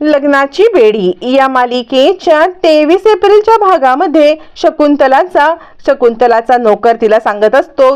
लग्नाची बेडी या मालिकेच्या तेवीस एप्रिलच्या भागामध्ये शकुंतलाचा शकुंतलाचा नोकर तिला सांगत असतो.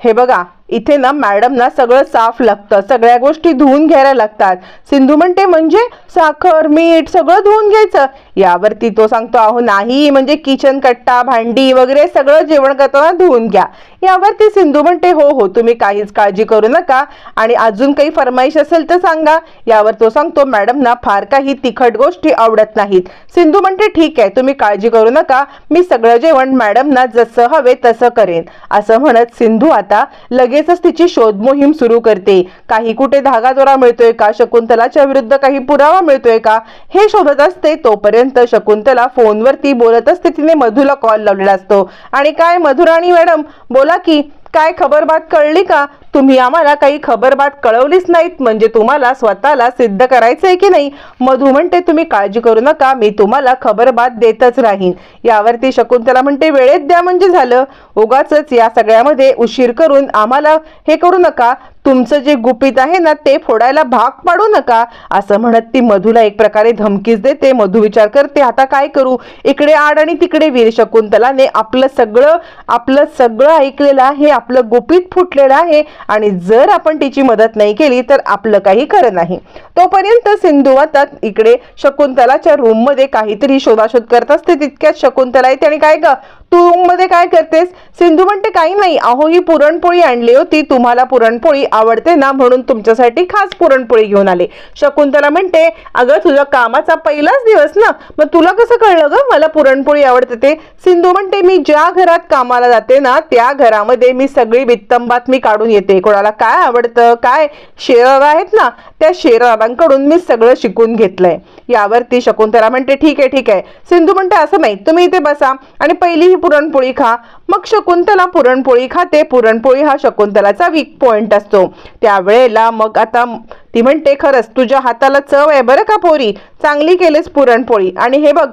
हे बघा. इथे ना मॅडमना सगळं साफ लागतं. सगळ्या गोष्टी धुवून घ्यायला लागतात. सिंधू म्हणते म्हणजे साखर मीठ सगळं धुवून घ्यायचं. यावरती तो सांगतो अहो नाही म्हणजे किचन कट्टा भांडी वगैरे सगळं जेवण करताना धुवून घ्या. यावरती सिंधू म्हणते हो हो तुम्ही काहीच काळजी करू नका आणि अजून काही फरमाईश असेल तर सांगा. यावर तो सांगतो मॅडम ना फार काही तिखट गोष्टी आवडत नाहीत. सिंधू म्हणते ठीक आहे तुम्ही काळजी करू नका. मी सगळं जेवण मॅडमना जसं हवे तसं करेन. असं म्हणत सिंधू आता लगेच लगेचच तिची शोध मोहीम सुरू करते. काही कुठे धागा जोरा मिळतोय का? शकुंतलाच्या विरुद्ध काही पुरावा मिळतोय का? हे शोधत असते तोपर्यंत शकुंतला फोनवरती बोलत असते. तिने मधूला कॉल लावलेला असतो. आणि काय मधुराणी मॅडम बोला की काय खबरबात कळली का? तुम्ही आम्हाला काही खबरबात कळवलीच नाहीत. म्हणजे तुम्हाला स्वतःला सिद्ध करायचं आहे की नाही? मधू म्हणते तुम्ही काळजी करू नका. मी तुम्हाला खबरबात देतच राहीन. यावरती शकुंतला म्हणते वेळेत द्या म्हणजे झालं. उगाच या सगळ्यामध्ये उशीर करून आम्हाला हे करू नका. तुमचं जे गुपित आहे ना ते फोडायला भाग पाडू नका. असं म्हणत ती मधूला एक प्रकारे धमकीच देते. मधू विचार करते आता काय करू? इकडे आड आणि तिकडे वीर शकुंतलाने आपलं सगळं आपलं सगळं ऐकलेलं आहे आपलं गुपित फुटलेलं आहे आणि जर आपण तिची मदत नाही केली तर आपलं काही खरं नाही. तोपर्यंत सिंधू आता इकडे शकुंतलाच्या रूममध्ये काहीतरी शोधाशोध करत असते. तितक्यात शकुंतला येते आणि काय ग? तू मध्ये काय करतेस? सिंधू म्हणते काही नाही अहो ही पुरणपोळी आणली होती. तुम्हाला पुरणपोळी आवडते ना म्हणून तुमच्यासाठी खास पुरणपोळी घेऊन आले. शकुंतला म्हणते अगं तुझ्या कामाचा पहिलाच दिवस ना. मग तुला कसं कळलं ग? मला पुरणपोळी आवडते ते. सिंधू म्हणते मी ज्या घरात कामाला जाते ना त्या घरामध्ये मी सगळी बित्तंबात मी काढून येते. कोणाला काय आवडतं काय शेरर आहेत ना त्या शेररांकडून मी सगळं शिकून घेतलंय. यावरती शकुंतला म्हणते ठीक आहे ठीक आहे. सिंधू म्हणते असं नाही. तुम्ही इथे बसा. आणि पहिली पुरणपोळी खा. मग शकुंतला पुरणपोळी खाते. पुरणपोळी हा शकुंतलाचा वीक पॉइंट असतो. त्यावेळेला मग आता ती म्हणते खरंच तुझ्या हाताला चव आहे बरं का पोरी? चांगली केलीस पुरणपोळी. आणि हे बघ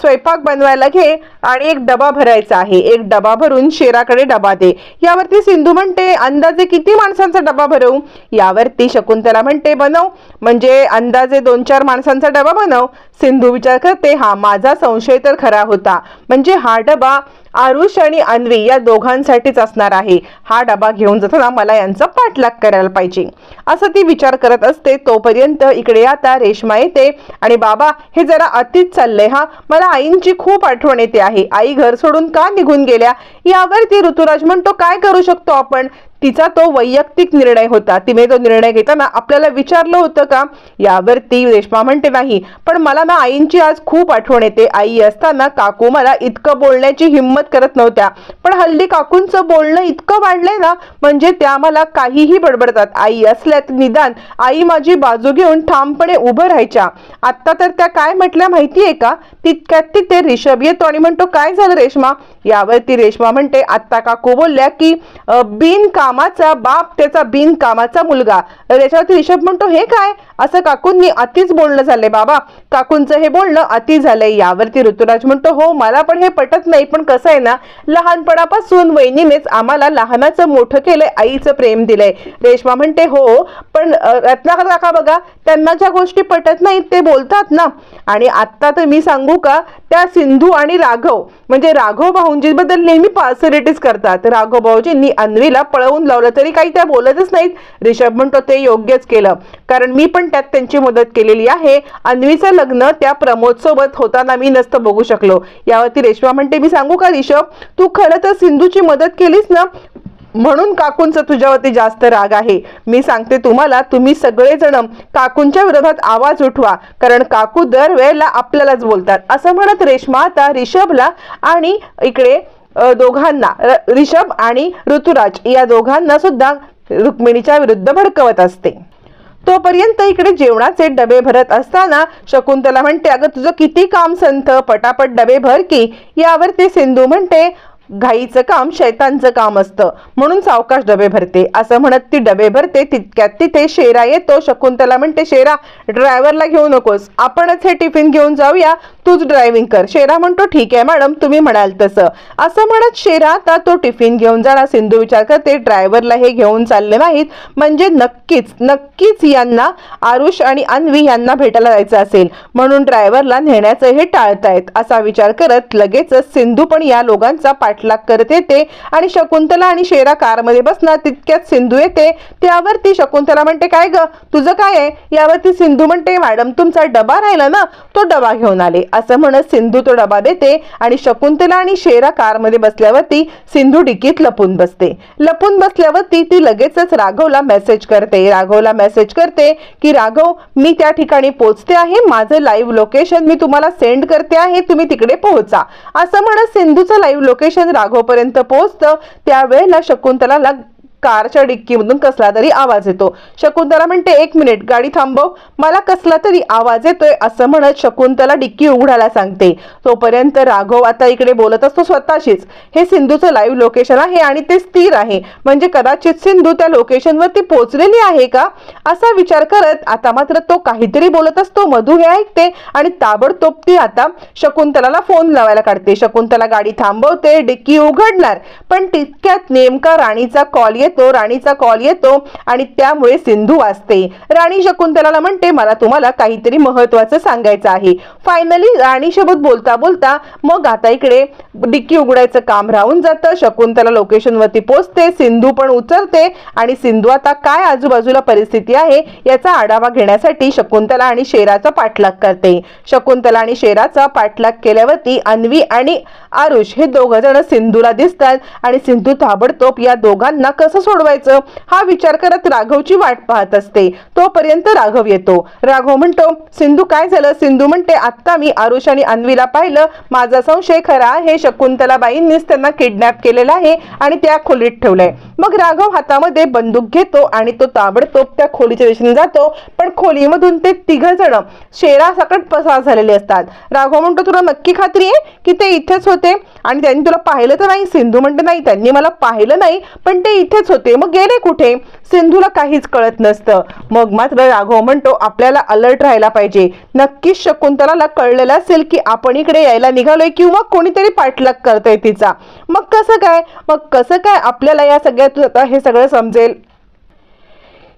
स्वयंपाक बनवायला घे आणि एक डबा भरायचा आहे. एक डबा भरून शेराकडे डबा दे. यावरती सिंधू म्हणते अंदाजे किती माणसांचा डबा भरवू? यावरती शकुंतला म्हणते बनव. म्हणजे अंदाजे दोन चार माणसांचा डबा बनव. सिंधू विचार करते हा माझा संशय तर खरा होता. म्हणजे हा डबा आरुष आणि अन्वी या दोघांसाठीच असणार आहे. हा डबा घेऊन जाताना मला यांचा पाठलाग करायला पाहिजे. असं ती विचार करत असते तोपर्यंत इकडे आता रेश्मा येते. आणि बाबा हे जरा अतिच चाललंय हा. मला आईंची खूप आठवण येते आहे. आई घर सोडून का निघून गेल्या? यावरती ऋतुराज म्हणतो काय करू शकतो आपण? तिचा तो वैयक्तिक निर्णय होता. तिने तो निर्णय घेताना आपल्याला विचारलं होतं का? यावरती रेश्मा म्हणते नाही पण मला ना आईंची आज खूप आठवण येते. आई असताना काकू मला इतकं बोलण्याची हिंमत करत नव्हत्या. पण हल्ली काकूंचं बोलणं इतकं वाढलंय ना म्हणजे त्या मला काहीही बडबडतात. आई असल्यात निदान आई माझी बाजू घेऊन ठामपणे उभं राहायच्या. आत्ता तर त्या काय म्हटल्या माहितीये का? तितक्यात तिथे रिषभ येतो आणि म्हणतो काय झालं रेश्मा? यावरती रेश्मा म्हणते आत्ता काकू बोलल्या की बिन काम कामाचा बाप त्याचा बिन कामाचा मुलगा. त्याच्यावरती रिषभ म्हणतो हे काय? असं काकूंनी अतिच बोलणं झालंय बाबा. काकूंचं हे बोलणं अति झालंय. यावरती ऋतुराज म्हणतो हो मला पण हे पटत नाही पण कसं आहे ना लहानपणापासून वहिनीनेच आम्हाला लहानाचं मोठं केलंय आईचं प्रेम दिलंय. रेश्मा म्हणते हो पण रत्नाकर काका बघा त्यांना ज्या गोष्टी पटत नाहीत ते बोलतात ना. आणि आत्ता तर मी सांगू का त्या सिंधू आणि राघव म्हणजे राघव भाऊंजीबद्दल नेहमी पॉसिलिटीज करतात. राघव भाऊजींनी अन्वीला पळवून लावलं तरी काही त्या बोलतच नाहीत. रिषभ म्हणतो ते योग्यच केलं. कारण मी पण त्यात त्यांची मदत केलेली आहे. अन्वीचं लग्न त्या प्रमोद सोबत होताना मी नसतं बघू शकलो. यावरती रेश्मा म्हणते मी सांगू का रिषभ? तू खरं तर सिंधूची मदत केलीस ना? म्हणून काकूंचा तुझ्यावरती जास्त राग आहे. मी सांगते तुम्हाला तुम्ही सगळेजण काकूंच्या विरोधात आवाज उठवा. कारण काकू दरवेळेला आपल्यालाच बोलतात. असं म्हणत रेश्मा आता रिषभला आणि इकडे दोघांना रिषभ आणि ऋतुराज या दोघांना सुद्धा रुक्मिणीच्या विरुद्ध भडकवत असते. तोपर्यंत इकडे जेवणाचे डबे भरत असताना शकुंतला म्हणते अगं तुझं किती काम संथ पटापट डबे भर की. यावर ते सिंधू म्हणते घाईचं काम शैतानचं काम असतं. म्हणून सावकाश डबे भरते. असं म्हणत ती डबे भरते तितक्यात तिथे शेरा येतो. शकुंतला म्हणते शेरा ड्रायव्हरला घेऊ नकोस. आपणच हे टिफिन घेऊन जाऊया. तूच ड्रायव्हिंग कर. शेरा म्हणतो ठीक आहे मॅडम तुम्ही म्हणाल तसं. असं म्हणत शेरा आता तो टिफिन घेऊन जाणार. सिंधू विचार करते ड्रायव्हरला हे घेऊन चालले नाहीत. म्हणजे नक्कीच नक्कीच यांना आरुष आणि अन्वी यांना भेटायला जायचं असेल. म्हणून ड्रायव्हरला नेण्याचं हे टाळतायत. असा विचार करत लगेचच सिंधू पण या लोकांचा पाठलाग करत येते आणि शकुंतला आणि शेरा कारमध्ये बसणार तितक्यात सिंधू येते. त्यावर ती शकुंतला म्हणते काय ग तुझं काय आहे? यावरती सिंधू म्हणते मॅडम तुमचा डबा राहिला ना तो डबा घेऊन आले. असं म्हणत सिंधू तो डबा देते आणि शकुंतला आणि शेरा कारमध्ये बसल्यावरती सिंधू डिकीत लपून बसते. लपून बसल्यावरती ती लगेचच राघवला मेसेज करते. राघवला मेसेज करते की राघव मी त्या ठिकाणी पोहोचते आहे. माझं लाईव्ह लोकेशन मी तुम्हाला सेंड करते आहे. तुम्ही तिकडे पोहोचा. असं म्हणत सिंधूचं लाईव्ह लोकेशन राघवपर्यंत पोहोचतं त्यावेळेला शकुंतलाला कारच्या डिक्कीमधून कसला तरी आवाज येतो. शकुंतला म्हणते एक मिनिट गाडी थांबव. मला कसला तरी आवाज येतोय असं म्हणत शकुंतला डिक्की उघडायला सांगते. तोपर्यंत राघव आता इकडे बोलत असतो स्वतःशीच. हे सिंधूचं लाईव्ह लोकेशन आहे आणि ते स्थिर आहे. म्हणजे कदाचित सिंधू त्या लोकेशनवरती पोहोचलेली आहे का? असा विचार करत आता मात्र तो काहीतरी बोलत असतो. मधू हे ऐकते आणि ताबडतोब ती आता शकुंतलाला फोन लावायला काढते. शकुंतला गाडी थांबवते डिक्की उघडणार. पण तितक्यात नेमका राणीचा कॉल येत राणीचा कॉल येतो आणि त्यामुळे सिंधू वाचते. राणी शकुंतलाला म्हणते मला तुम्हाला काहीतरी महत्वाचं सांगायचं आहे. फायनली राणीसोबत बोलता बोलता मग आता इकडे डिक्की उघडायचं काम राहून जातं. शकुंतला लोकेशनवरती पोचते सिंधू पण उचलते आणि सिंधू आता काय आजूबाजूला परिस्थिती आहे याचा आढावा घेण्यासाठी शकुंतला आणि शेराचा पाठलाग करते. शकुंतला आणि शेराचा पाठलाग केल्यावरती अन्वी आणि आरुष हे दोघ जण सिंधूला दिसतात आणि सिंधू ताबडतोब या दोघांना कसं सोडवायचं? हा विचार करत राघवची वाट पाहत असते. तोपर्यंत राघव येतो. राघव म्हणतो सिंधू काय झालं? सिंधू म्हणते आत्ता मी आरुष आणि अन्वीला पाहिलं. माझा संशय खरा हे शकुंतलाबाईंनीच त्यांना किडनॅप केलेला आहे आणि त्या खोलीत ठेवलंय. मग राघव हातामध्ये बंदूक घेतो आणि तो ताबडतोब त्या खोलीच्या दिशेने जातो. पण खोलीमधून ते तिघ जण शेरासकट पसार झालेले असतात. राघव म्हणतो तुला नक्की खात्री आहे की ते इथेच होते? आणि त्यांनी तुला पाहिलं तर नाही. सिंधू म्हणते नाही त्यांनी मला पाहिलं नाही पण ते इथेच होते. मग गेले कुठे? सिंधूला काहीच कळत नसतं. मग मात्र राघव म्हणतो आपल्याला अलर्ट राहायला पाहिजे. नक्कीच शकुंतलाला कळलेलं असेल की आपण इकडे यायला निघालोय किंवा कोणीतरी पाठलाग करतोय तिचा. मग कसं काय? मग कसं काय आपल्याला या सगळ्यातून आता हे सगळं समजेल.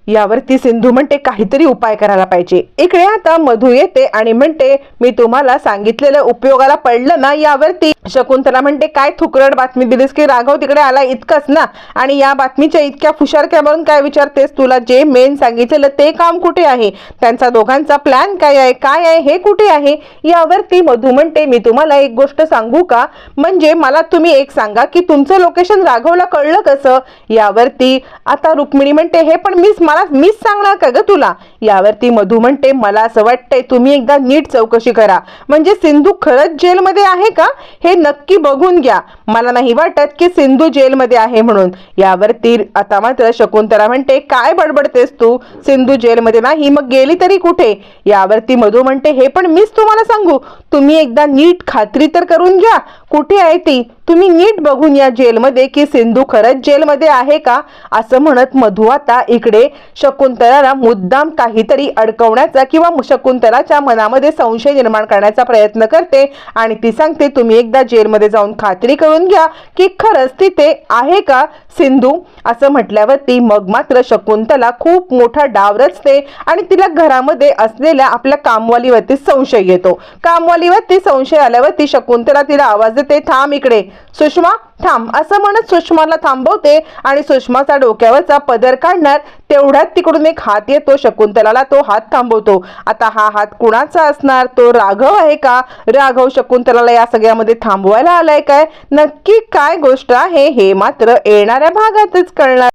यावरती सिंधू म्हणते काहीतरी उपाय करायला पाहिजे. इकडे आता मधू येते आणि म्हणते मी तुम्हाला सांगितलेलं उपयोगाला पडलं ना यावरती. शकुंतला म्हणते काय थुकरड बातमी दिलीस की राघव तिकडे आला इतकंच ना? आणि या बातमीच्या इतक्या फुशारक्यावरून म्हणून काय विचारतेस? तुला जे मेन सांगितलेलं ते काम कुठे आहे? त्यांचा दोघांचा प्लॅन काय आहे? काय आहे? हे कुठे आहे? यावरती मधू म्हणते मी तुम्हाला एक गोष्ट सांगू का? म्हणजे मला तुम्ही एक सांगा की तुमचं लोकेशन राघवला कळलं कसं? यावरती आता रुक्मिणी म्हणते हे पण मीच मला मीच सांगणार का ग तुला? यावरती मधू म्हणते मला असं वाटतंय तुम्ही एकदा नीट चौकशी करा. म्हणजे सिंधू खरंच जेलमध्ये आहे का? हे नक्की बघून घ्या. मला नाही वाटत की सिंधू जेलमध्ये आहे म्हणून. यावरती आता मात्र शकुंतला म्हणते काय बडबडतेस तू? सिंधू जेलमध्ये नाही मग गेली तरी कुठे? यावरती मधू म्हणते हे पण मीच तुम्हाला सांगू. तुम्ही एकदा नीट खात्री तर करून घ्या. कुठे आहे ती? तुम्ही नीट बघून या जेलमध्ये की सिंधू खरंच जेलमध्ये आहे का? असं म्हणत मधू आता इकडे शकुंतलाला मुद्दाम काहीतरी अडकवण्याचा किंवा शकुंतलाच्या मनामध्ये संशय निर्माण करण्याचा प्रयत्न करते आणि ती सांगते तुम्ही एकदा जेलमध्ये जाऊन खात्री करून घ्या की खरंच तिथे आहे का सिंधू? असं म्हटल्यावरती मग मात्र शकुंतला खूप मोठा डाव रचते आणि तिला घरामध्ये असलेल्या आपल्या कामवालीवरती संशय येतो. कामवालीवरती संशय आल्यावरती शकुंतला तिला आवाज देते थांब इकडे. सुषमा थांब. असं म्हणत सुषमाला थांबवते आणि सुषमाचा डोक्यावरचा पदर काढणार तेवढ्यात तिकडून एक हात येतो. शकुंतलाला तो हात थांबवतो. आता हा हात कुणाचा असणार? तो राघव आहे का? राघव शकुंतलाला या सगळ्यामध्ये थांबवायला आलाय काय? नक्की काय गोष्ट आहे हे मात्र येणाऱ्या भागातच कळणार.